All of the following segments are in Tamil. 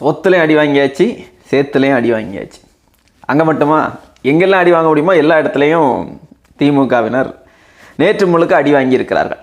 சொத்துலேயும் அடி வாங்கியாச்சு சேத்துலேயும் அடி வாங்கியாச்சு. அங்கே மட்டுமா? எங்கெல்லாம் அடி வாங்க முடியுமோ எல்லா இடத்துலையும் திமுகவினர் நேற்று முழுக்க அடி வாங்கியிருக்கிறார்கள்.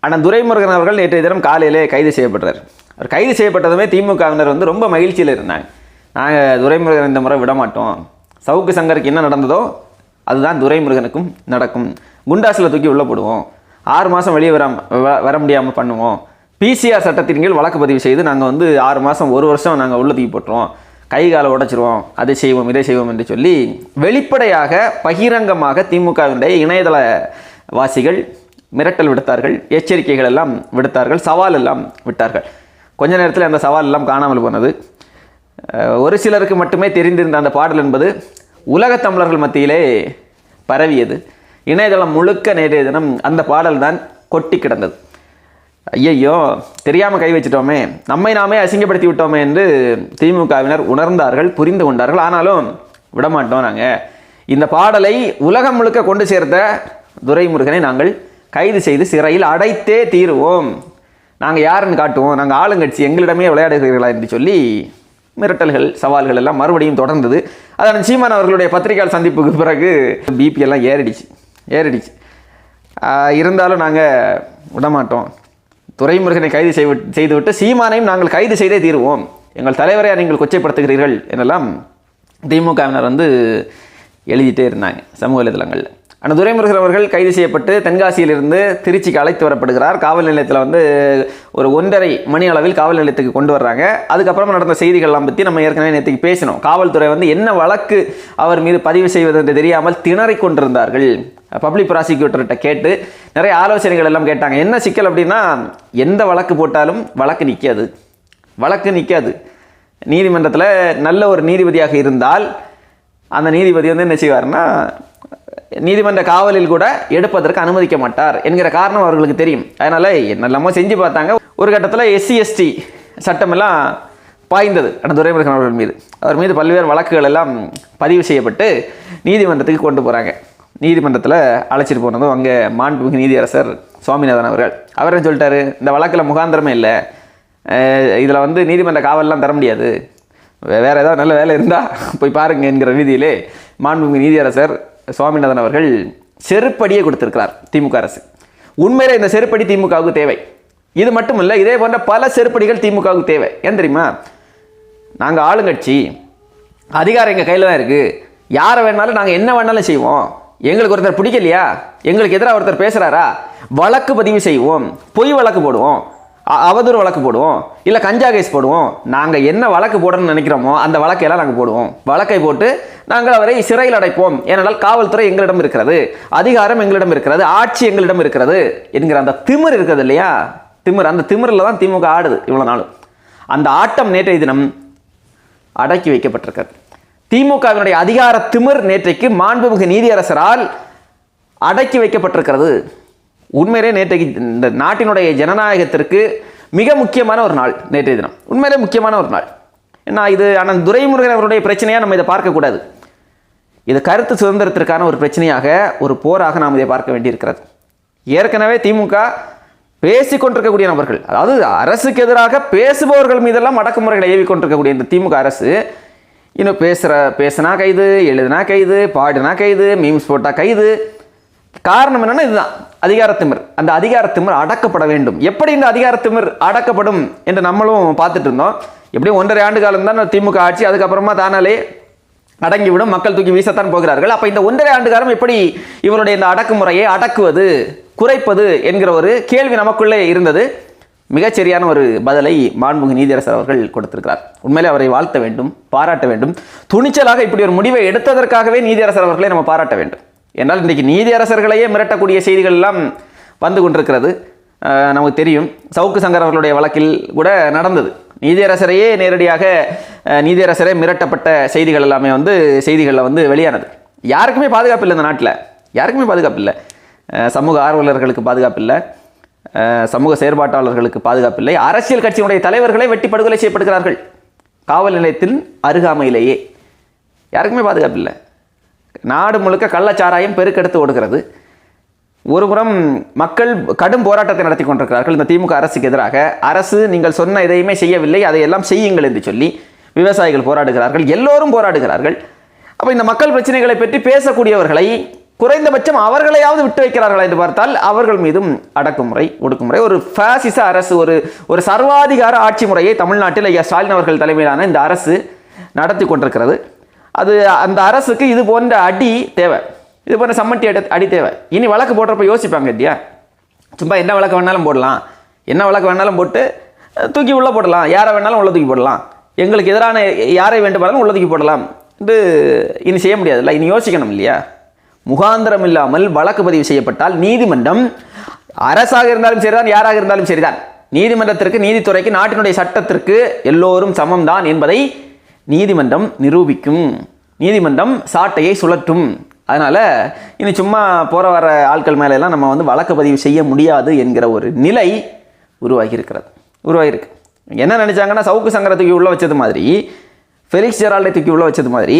ஆனால் துரைமுருகன் அவர்கள் நேற்றைய தினம் காலையிலே கைது செய்யப்படுறார் அவர் கைது செய்யப்பட்டதுமே திமுகவினர் வந்து ரொம்ப மகிழ்ச்சியில் இருந்தாங்க. நாங்கள் துரைமுருகன் இந்த முறை விட மாட்டோம் சவுக்கு சங்கருக்கு என்ன நடந்ததோ அதுதான் துரைமுருகனுக்கும் நடக்கும். குண்டாசில் தூக்கி உள்ளே போடுவோம். ஆறு மாதம் வெளியே வராம வ- வர முடியாமல் பண்ணுவோம். பிசிஆர் சட்டத்தின் கீழ் வழக்கு பதிவு செய்து நாங்கள் வந்து ஆறு மாதம் ஒரு வருஷம் நாங்கள் உள்ள தூக்கி போட்டுருவோம். கை காலை உடைச்சிருவோம். அதை செய்வோம் இதை செய்வோம் என்று சொல்லி வெளிப்படையாக பகிரங்கமாக திமுகவினுடைய இணையதள வாசிகள் மிரட்டல் விடுத்தார்கள் எச்சரிக்கைகள் எல்லாம் விடுத்தார்கள் சவால் எல்லாம் விட்டார்கள். கொஞ்ச நேரத்தில் அந்த சவால் எல்லாம் காணாமல் போனது. ஒரு சிலருக்கு மட்டுமே தெரிந்திருந்த அந்த பாடல் என்பது உலகத் தமிழர்கள் மத்தியிலே பரவியது. இணையதளம் முழுக்க நேற்றைய தினம் அந்த பாடல் தான் கொட்டி கிடந்தது. ஐயையோ தெரியாமல் கை வச்சிட்டோமே. நம்மை நாமே அசிங்கப்படுத்தி விட்டோமே என்று திமுகவினர் உணர்ந்தார்கள் புரிந்து கொண்டார்கள். ஆனாலும் விடமாட்டோம் நாங்கள் இந்த பாடலை உலகம் முழுக்க கொண்டு சேர்த்த துரைமுருகனை நாங்கள் கைது செய்து சிறையில் அடைத்தே தீருவோம். நாங்கள் யாருன்னு காட்டுவோம். நாங்கள் ஆளுங்கட்சி எங்களிடமே விளையாடுகிறீர்களா என்று சொல்லி மிரட்டல்கள் சவால்கள் எல்லாம் மறுபடியும் தொடர்ந்தது. அதான் சீமான் அவர்களுடைய பத்திரிகையாளர் சந்திப்புக்கு பிறகு பிபி எல்லாம் ஏறிடுச்சு. ஏறிடுச்சு. இருந்தாலும் நாங்கள் விடமாட்டோம் துரைமுருகனை கைது செய்து செய்துவிட்டு சீமானையும் நாங்கள் கைது செய்தே தீருவோம். எங்கள் தலைவரை நீங்கள் கொச்சைப்படுத்துகிறீர்கள் என்றெல்லாம் திமுகவினர் வந்து எழுதிட்டே இருந்தாங்க சமூக வலைதளங்களில். ஆனால் துரைமுருகன் அவர்கள் கைது செய்யப்பட்டு தென்காசியிலிருந்து திருச்சிக்கு அழைத்து வரப்படுகிறார். காவல் நிலையத்தில் வந்து ஒரு ஒன்றரை மணி அளவில் காவல் நிலையத்துக்கு கொண்டு வர்றாங்க. அதுக்கப்புறமா நடந்த செய்திகள்லாம் பற்றி நம்ம ஏற்கனவே நேற்றுக்கு பேசினோம். காவல்துறை வந்து என்ன வழக்கு அவர் மீது பதிவு செய்வது என்று தெரியாமல் திணறிக் கொண்டிருந்தார்கள். பப்ளிக் ப்ராசிக்யூட்டர்கிட்ட கேட்டு நிறைய ஆலோசனைகள் எல்லாம் கேட்டாங்க. என்ன சிக்கல் அப்படின்னா எந்த வழக்கு போட்டாலும் வழக்கு நிற்காது வழக்கு நிற்காது நீதிமன்றத்தில் நல்ல ஒரு நீதிபதியாக இருந்தால் அந்த நீதிபதி வந்து என்ன செய்வார்னா நீதிமன்ற காவலில் கூட எடுப்பதற்கு அனுமதிக்க மாட்டார் என்கிற காரணம் அவர்களுக்கு தெரியும். அதனால் என்னெல்லாமோ செஞ்சு பார்த்தாங்க. ஒரு கட்டத்தில் எஸ்சி எஸ்டி சட்டமெல்லாம் பாய்ந்தது அந்த துரைமுருகன் அவர்கள் மீது. அவர் மீது பல்வேறு வழக்குகள் எல்லாம் பதிவு செய்யப்பட்டு நீதிமன்றத்துக்கு கொண்டு போகிறாங்க நீதிமன்றத்தில் அழைச்சிட்டு போனதும் அங்கே மாண்புமிகு நீதியரசர் சுவாமிநாதன் அவர்கள். அவர் என்ன சொல்லிட்டாரு? இந்த வழக்கில் முகாந்திரமே இல்லை. இதில் வந்து நீதிமன்ற காவல்லாம் தர முடியாது. வேறு ஏதாவது நல்ல வேலை இருந்தால் போய் பாருங்க என்கிற ரீதியிலே மாண்புமிகு நீதியரசர் சுவாமிநாதன் அவர்கள் செருப்படியே கொடுத்திருக்கிறார் திமுக அரசு. உண்மையில் இந்த செருப்படி திமுகவுக்கு தேவை. இது மட்டும் இல்லை இதே போன்ற பல செருப்படிகள் திமுகவுக்கு தேவை. ஏன் தெரியுமா? நாங்கள் ஆளுங்கட்சி அதிகாரம் எங்கள் கையில் தான் இருக்குது யாரை வேணாலும் நாங்கள் என்ன வேணாலும் செய்வோம். எங்களுக்கு ஒருத்தர் பிடிக்கலையா? எங்களுக்கு எதிராக ஒருத்தர் பேசுகிறாரா வழக்கு பதிவு செய்வோம். பொய் வழக்கு போடுவோம். அவதூறு வழக்கு போடுவோம். இல்லை கஞ்சா கேஸ் போடுவோம். நாங்கள் என்ன வழக்கு போடணும்னு நினைக்கிறோமோ அந்த வழக்கையெல்லாம் நாங்கள் போடுவோம். வழக்கை போட்டு நாங்கள் அவரை சிறையில் அடைப்போம். ஏனென்றால் காவல்துறை எங்களிடம் இருக்கிறது. அதிகாரம் எங்களிடம் இருக்கிறது. ஆட்சி எங்களிடம் இருக்கிறது என்கிற அந்த திமிர் இருக்கிறது இல்லையா? திமிர். அந்த திமிரில் தான் திமுக ஆடுது இவ்வளோ நாளும். அந்த ஆட்டம் நேற்றைய தினம் அடக்கி வைக்கப்பட்டிருக்கிறது. திமுகவினுடைய அதிகார திமிர் நேற்றைக்கு மாண்புமிகு நீதியரசரால் அடக்கி வைக்கப்பட்டிருக்கிறது. உண்மையிலே நேற்றைக்கு இந்த நாட்டினுடைய ஜனநாயகத்திற்கு மிக முக்கியமான ஒரு நாள் நேற்றைய தினம். உண்மையிலே முக்கியமான ஒரு நாள். ஏன்னா இது ஆனால் துரைமுருகன் அவருடைய பிரச்சனையாக நம்ம இதை பார்க்கக்கூடாது இது கருத்து சுதந்திரத்திற்கான ஒரு பிரச்சனையாக ஒரு போராக நாம் இதை பார்க்க வேண்டியிருக்கிறது. ஏற்கனவே திமுக பேசிக்கொண்டிருக்கக்கூடிய நபர்கள் அதாவது அரசுக்கு எதிராக பேசுபவர்கள் மீதெல்லாம் அடக்குமுறைகளை ஏவி கொண்டிருக்கக்கூடிய இந்த திமுக அரசு இன்னும் பேசுகிற பேசுனா கைது எழுதுனா கைது பாடுனா கைது மீம்ஸ் போட்டால் கைது காரணம் என்னன்னா இதுதான். அதிகாரத்திமிர் அந்த அதிகாரத்திமிர் அடக்கப்பட வேண்டும். எப்படி இந்த அதிகாரத்திமிர் அடக்கப்படும் என்று நம்மளும் பார்த்துட்டு இருந்தோம். எப்படியும் ஒன்றரை ஆண்டு காலம் தான் திமுக ஆட்சி அதுக்கப்புறமா தானாலே அடங்கிவிடும். மக்கள் தூக்கி வீசத்தான் போகிறார்கள். அப்போ இந்த ஒன்றரை ஆண்டு காலம் எப்படி இவருடைய இந்த அடக்குமுறையை அடக்குவது குறைப்பது என்கிற ஒரு கேள்வி நமக்குள்ளே இருந்தது. மிகச்சரியான ஒரு பதிலை மாண்புமிகு நீதியரசர் அவர்கள் கொடுத்திருக்கிறார். உண்மையிலே அவரை வாழ்த்த வேண்டும் பாராட்ட வேண்டும். துணிச்சலாக இப்படி ஒரு முடிவை எடுத்ததற்காகவே நீதியரசர் அவர்களை நம்ம பாராட்ட வேண்டும். என்றால் இன்றைக்கு நீதியரசர்களையே மிரட்டக்கூடிய செய்திகள் எல்லாம் வந்து கொண்டிருக்கிறது. நமக்கு தெரியும். சவுக்கு சங்கர் அவர்களுடைய வழக்கில் கூட நடந்தது. நீதியரசரையே நேரடியாக நீதியரசரே மிரட்டப்பட்ட செய்திகள் எல்லாமே வந்து செய்திகளில் வந்து வெளியானது. யாருக்குமே பாதுகாப்பு இல்லை இந்த நாட்டில். யாருக்குமே பாதுகாப்பு இல்லை. சமூக ஆர்வலர்களுக்கு பாதுகாப்பு இல்லை. சமூக செயற்பாட்டாளர்களுக்கு பாதுகாப்பு இல்லை. அரசியல் கட்சியினுடைய தலைவர்களே வெட்டி படுகொலை செய்யப்படுகிறார்கள். காவல் நிலையத்தின் அருகாமையிலேயே. யாருக்குமே பாதுகாப்பு இல்லை. நாடு முழுக்க கள்ளச்சாராயம் பெருக்கெடுத்து ஓடுகிறது. ஒருபுறம் மக்கள் கடும் போராட்டத்தை நடத்தி கொண்டிருக்கிறார்கள். இந்த திமுக அரசுக்கு எதிராக அரசு நீங்கள் சொன்ன எதையுமே செய்யவில்லை அதையெல்லாம் செய்யுங்கள் என்று சொல்லி விவசாயிகள் போராடுகிறார்கள். எல்லோரும் போராடுகிறார்கள். அப்போ இந்த மக்கள் பிரச்சனைகளை பற்றி பேசக்கூடியவர்களை குறைந்தபட்சம் அவர்களையாவது விட்டு வைக்கிறார்களா என்று பார்த்தால் அவர்கள் மீதும் அடக்குமுறை ஒடுக்குமுறை. ஒரு ஃபேசிச அரசு ஒரு ஒரு சர்வாதிகார ஆட்சி முறையை தமிழ்நாட்டில் ஐயா ஸ்டாலின் அவர்கள் தலைமையிலான இந்த அரசு நடத்தி கொண்டிருக்கிறது. அது அந்த அரசுக்கு இது போன்ற அடி தேவை. இது போன்ற சம்மட்டி அடி அடி தேவை. இனி வழக்கு போடுறப்ப யோசிப்பாங்க இல்லையா சும்மா என்ன வழக்கு வேணாலும் போடலாம். என்ன வழக்கு வேணாலும் போட்டு தூக்கி உள்ளே போடலாம். யாரை வேணாலும் உள்ள தூக்கி போடலாம். எங்களுக்கு எதிரான யாரை வேண்டுமானாலும் உள்ள தூக்கி போடலாம். இது இனி செய்ய முடியாதுல்ல. இனி யோசிக்கணும் இல்லையா? முகாந்திரம் இல்லாமல் வழக்கு பதிவு செய்யப்பட்டால் நீதிமன்றம் அரசாக இருந்தாலும் சரிதான் யாராக இருந்தாலும் சரிதான். நீதிமன்றத்திற்கு நீதித்துறைக்கு நாட்டினுடைய சட்டத்திற்கு எல்லோரும் சமம்தான் என்பதை நீதிமன்றம் நிரூபிக்கும். நீதிமன்றம் சாட்டையை சுழற்றும். அதனால் இனி சும்மா போகிற வர ஆட்கள் மேலெல்லாம் நம்ம வந்து வழக்கு பதிவு செய்ய முடியாது என்கிற ஒரு நிலை உருவாகியிருக்கிறது. உருவாகியிருக்கு. என்ன நினச்சாங்கன்னா சவுக்கு சங்கரை தூக்கி உள்ளே வச்சது மாதிரி ஃபெலிக்ஸ் ஜெரால்டை தூக்கி உள்ளே வச்சது மாதிரி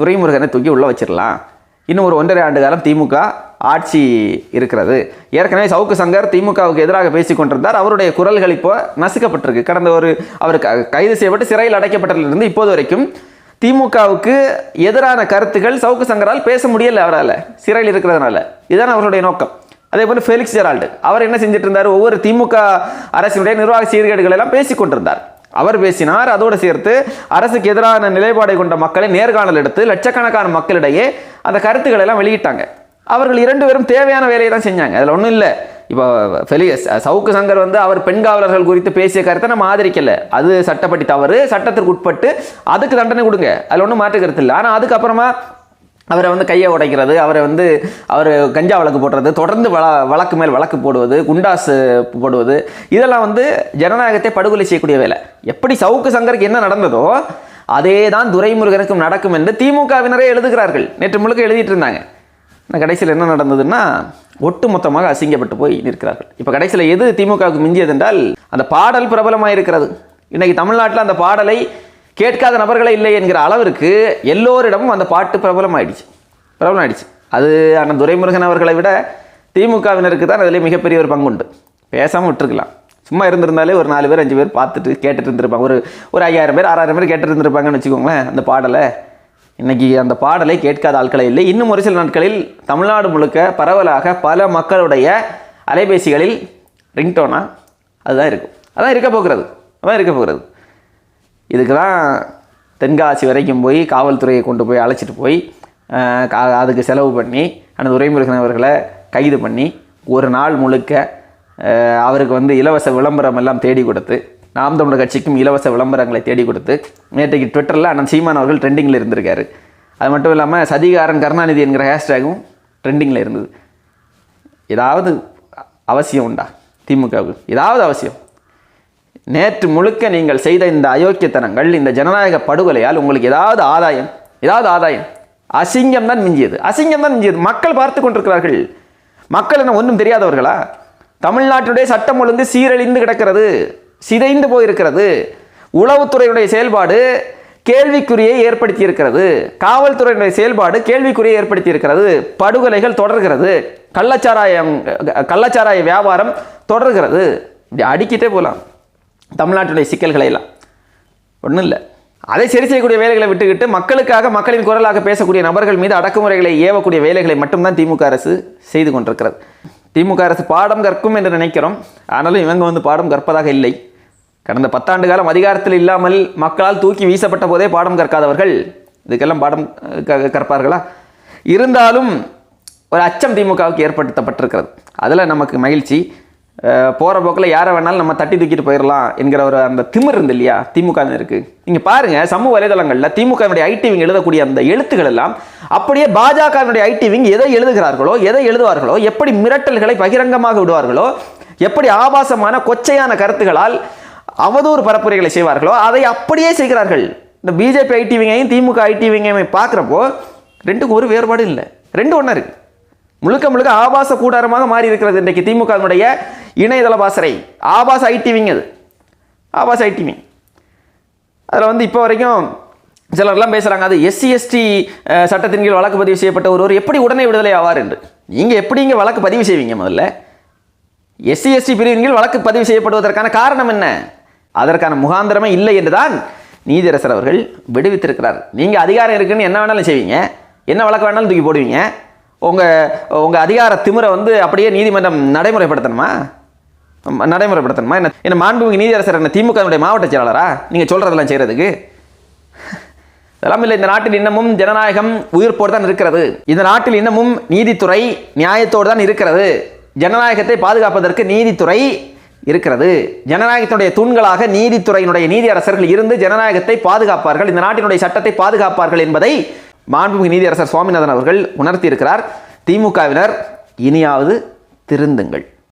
துரைமுருகனை தூக்கி உள்ளே வச்சிடலாம். இன்னும் ஒரு ஒன்றரை ஆண்டு காலம் திமுக ஆட்சி இருக்கிறது. ஏற்கனவே சவுக்கு சங்கர் திமுகவுக்கு எதிராக பேசிக் கொண்டிருந்தார். அவருடைய குரல்கள் இப்போ நசுக்கப்பட்டிருக்கு. கடந்த ஒரு அவர் க- கைது செய்யப்பட்டு சிறையில் அடைக்கப்பட்டதிலிருந்து இப்போது வரைக்கும் திமுகவுக்கு எதிரான கருத்துக்கள் சவுக்கு சங்கரால் பேச முடியலை அவரால். சிறையில் இருக்கிறதுனால. இதுதான் அவருடைய நோக்கம். அதே போல ஃபெலிக்ஸ் ஜெரால்டு. அவர் என்ன செஞ்சுட்டு இருந்தார்? ஒவ்வொரு திமுக அரசினுடைய நிர்வாக சீர்கேடுகள் எல்லாம் பேசிக் கொண்டிருந்தார். அவர் பேசினார். அதோடு சேர்த்து அரசுக்கு எதிரான நிலைப்பாடை கொண்ட மக்களை நேர்காணல் எடுத்து லட்சக்கணக்கான மக்களிடையே அந்த கருத்துக்களை எல்லாம் வெளியிட்டாங்க. அவர்கள் இரண்டு பேரும் தேவையான வேலையை தான் செஞ்சாங்க. அதில் ஒன்றும் இல்லை. இப்போ ஃபெலியஸ் சவுக்கு சங்கர் வந்து அவர் பெண் காவலர்கள் குறித்து பேசிய கருத்தை நம்ம ஆதரிக்கலை. அது சட்டப்படி தவறு. சட்டத்திற்கு உட்பட்டு அதுக்கு தண்டனை கொடுங்க. அதில் ஒன்றும் மாற்று கருத்து இல்லை. ஆனால் அதுக்கப்புறமா அவரை வந்து கையை உடைக்கிறது அவரை வந்து அவர் கஞ்சா வழக்கு போடுறது தொடர்ந்து வள வழக்கு மேல் வழக்கு போடுவது குண்டாசு போடுவது இதெல்லாம் வந்து ஜனநாயகத்தை படுகொலை செய்யக்கூடிய வேலை. எப்படி சவுக்கு சங்கருக்கு என்ன நடந்ததோ அதே தான் துரைமுருகனுக்கும் நடக்கும் என்று திமுகவினரே எழுதுகிறார்கள். நேற்று முழுக்க எழுதிட்டு இருந்தாங்க. கடைசியில் என்ன நடந்ததுன்னா ஒட்டுமொத்தமாக அசிங்கப்பட்டு போய் நிற்கிறார்கள். இப்போ கடைசியில் எது திமுகவுக்கு மிஞ்சியது என்றால் அந்த பாடல் பிரபலமாக இருக்கிறது இன்றைக்கி தமிழ்நாட்டில் அந்த பாடலை கேட்காத நபர்களே இல்லை என்கிற அளவிற்கு எல்லோரிடமும் அந்த பாட்டு பிரபலமாயிடுச்சு. பிரபலமாயிடுச்சு. அது அண்ணன் துரைமுருகன் அவர்களை விட திமுகவினருக்கு தான் அதில் மிகப்பெரிய ஒரு பங்கு உண்டு பேசாமல் விட்டுருக்கலாம். சும்மா இருந்திருந்தாலே ஒரு நாலு பேர் அஞ்சு பேர் பார்த்துட்டு கேட்டுட்டு இருந்திருப்பாங்க. ஒரு ஒரு ஐயாயிரம் பேர் ஆறாயிரம் பேர் கேட்டுட்டு இருந்திருப்பாங்கன்னு வச்சுக்கோங்களேன் அந்த பாடலை. இன்றைக்கி அந்த பாடலை கேட்காத ஆட்களே இல்லை. இன்னும் ஒரு சில நாட்களில் தமிழ்நாடு முழுக்க பரவலாக பல மக்களுடைய அலைபேசிகளில் ரிங்டோனா அதுதான் இருக்கும். அதான் இருக்க போகிறது. அதான் இருக்க போகிறது. இதுக்கு தான் தென்காசி வரைக்கும் போய் காவல்துறையை கொண்டு போய் அழைச்சிட்டு போய் கா- அதுக்கு செலவு பண்ணி அந்த துரைமுருகன் அவர்களை கைது பண்ணி ஒரு நாள் முழுக்க அவருக்கு வந்து இலவச விளம்பரம் எல்லாம் தேடி கொடுத்து நாம் தமிழர் கட்சிக்கும் இலவச விளம்பரங்களை தேடி கொடுத்து நேற்றைக்கு ட்விட்டரில் அண்ணன் சீமான் அவர்கள் ட்ரெண்டிங்கில் இருந்திருக்காரு. அது மட்டும் இல்லாமல் சதிகாரன் கருணாநிதி என்கிற ஹேஷ்டேகும் ட்ரெண்டிங்கில் இருந்தது. ஏதாவது அவசியம் உண்டா? திமுகவுக்கு ஏதாவது அவசியம்? நேற்று முழுக்க நீங்கள் செய்த இந்த அயோக்கியத்தனங்கள் இந்த ஜனநாயக படுகொலையால் உங்களுக்கு ஏதாவது ஆதாயம்? ஏதாவது ஆதாயம்? அசிங்கம் தான் மிஞ்சியது. அசிங்கம் தான் மிஞ்சியது. மக்கள் பார்த்து கொண்டிருக்கிறார்கள். மக்கள் என்ன ஒன்றும் தெரியாதவர்களா? தமிழ்நாட்டுடைய சட்டம் ஒழுங்கு சீரழிந்து கிடக்கிறது. சிதைந்து போயிருக்கிறது. உளவுத்துறையுடைய செயல்பாடு கேள்விக்குறியை ஏற்படுத்தியிருக்கிறது. காவல்துறையினுடைய செயல்பாடு கேள்விக்குறியை ஏற்படுத்தியிருக்கிறது. படுகொலைகள் தொடர்கிறது. கள்ளச்சாராயம் கள்ளச்சாராய வியாபாரம் தொடர்கிறது. இப்படி அடிக்கிட்டே போகலாம். தமிழ்நாட்டுடைய சிக்கல்களை எல்லாம். ஒன்றும் இல்லை. அதை சரி செய்யக்கூடிய வேலைகளை விட்டுக்கிட்டு மக்களுக்காக மக்களின் குரலாக பேசக்கூடிய நபர்கள் மீது அடக்குமுறைகளை ஏவக்கூடிய வேலைகளை மட்டும்தான் திமுக அரசு செய்து கொண்டிருக்கிறது. திமுக அரசு பாடம் கற்கும் என்று நினைக்கிறோம். ஆனாலும் இவங்க வந்து பாடம் கற்பதாக இல்லை. கடந்த பத்தாண்டு காலம் அதிகாரத்தில் இல்லாமல் மக்களால் தூக்கி வீசப்பட்ட போதே பாடம் கற்காதவர்கள் இதுக்கெல்லாம் பாடம் க- கற்பார்களா? இருந்தாலும் ஒரு அச்சம் திமுகவுக்கு ஏற்படுத்தப்பட்டிருக்கிறது. அதில் நமக்கு மகிழ்ச்சி. போகிற போக்கில் யாரை வேணாலும் நம்ம தட்டி தூக்கிட்டு போயிடலாம் என்கிற ஒரு அந்த திமிர் இருந்து இல்லையா? திமுக இருக்குது நீங்கள் பாருங்கள் சமூக வலைதளங்களில் திமுகவினுடைய ஐடிவிங் எழுதக்கூடிய அந்த எழுத்துக்கள் எல்லாம் அப்படியே பாஜகவினுடைய ஐடிவிங் எதை எழுதுகிறார்களோ எதை எழுதுவார்களோ எப்படி மிரட்டல்களை பகிரங்கமாக விடுவார்களோ எப்படி ஆபாசமான கொச்சையான கருத்துகளால் அவதூறு பரப்புரைகளை செய்வார்களோ அதை அப்படியே செய்கிறார்கள். இந்த பிஜேபி ஐடிவிங்கையும் திமுக ஐடிவிங்கையும் பார்க்குறப்போ ரெண்டுக்கும் ஒரு வேறுபாடு இல்லை. ரெண்டு ஒன்றா இருக்குது முழுக்க முழுக்க ஆபாச கூடாரமாக மாறி இருக்கிறது இன்றைக்கு திமுகவினுடைய இணையதள பாசறை. ஆபாச ஐடிவிங் அது. ஆபாச ஐடிவிங் அதில் வந்து இப்போ வரைக்கும் சிலர்லாம் பேசுகிறாங்க அது எஸ்சி எஸ்டி சட்டத்தின் கீழ் வழக்கு பதிவு செய்யப்பட்ட ஒருவர் எப்படி உடனே விடுதலை ஆவார் என்று. நீங்கள் எப்படி இங்கே வழக்கு பதிவு செய்வீங்க முதல்ல? எஸ்சி எஸ்டி பிரிவின் கீழ் வழக்கு பதிவு செய்யப்படுவதற்கான காரணம் என்ன? அதற்கான முகாந்திரமே இல்லை என்று தான் நீதியரசர் அவர்கள் விடுவித்திருக்கிறார். நீங்கள் அதிகாரம் இருக்குன்னு என்ன வேணாலும் செய்வீங்க. என்ன வழக்கு வேணாலும் தூக்கி போடுவீங்க. உங்கள் உங்கள் அதிகார திமிரை வந்து அப்படியே நீதிமன்றம் நடைமுறைப்படுத்தணுமா? நடைமுறைப்படுத்தணுமா? என்ன என்ன மாண்புமிகு நீதியரசர் என்ன திமுகவினுடைய மாவட்ட செயலாளரா? நீங்கள் சொல்கிறதெல்லாம் செய்கிறதுக்கு இதெல்லாம் இல்லை இந்த நாட்டில் இன்னமும் ஜனநாயகம் உயிர்ப்போடு தான் இருக்கிறது. இந்த நாட்டில் இன்னமும் நீதித்துறை நியாயத்தோடு தான் இருக்கிறது. ஜனநாயகத்தை பாதுகாப்பதற்கு நீதித்துறை இருக்கிறது. ஜனநாயகத்தினுடைய தூண்களாக நீதித்துறையினுடைய நீதியரசர்கள் இருந்து ஜனநாயகத்தை பாதுகாப்பார்கள். இந்த நாட்டினுடைய சட்டத்தை பாதுகாப்பார்கள் என்பதை மாண்புமிகு நீதியரசர் சுவாமிநாதன் அவர்கள் உணர்த்தியிருக்கிறார் திமுகவினர் இனியாவது திருந்துங்கள்.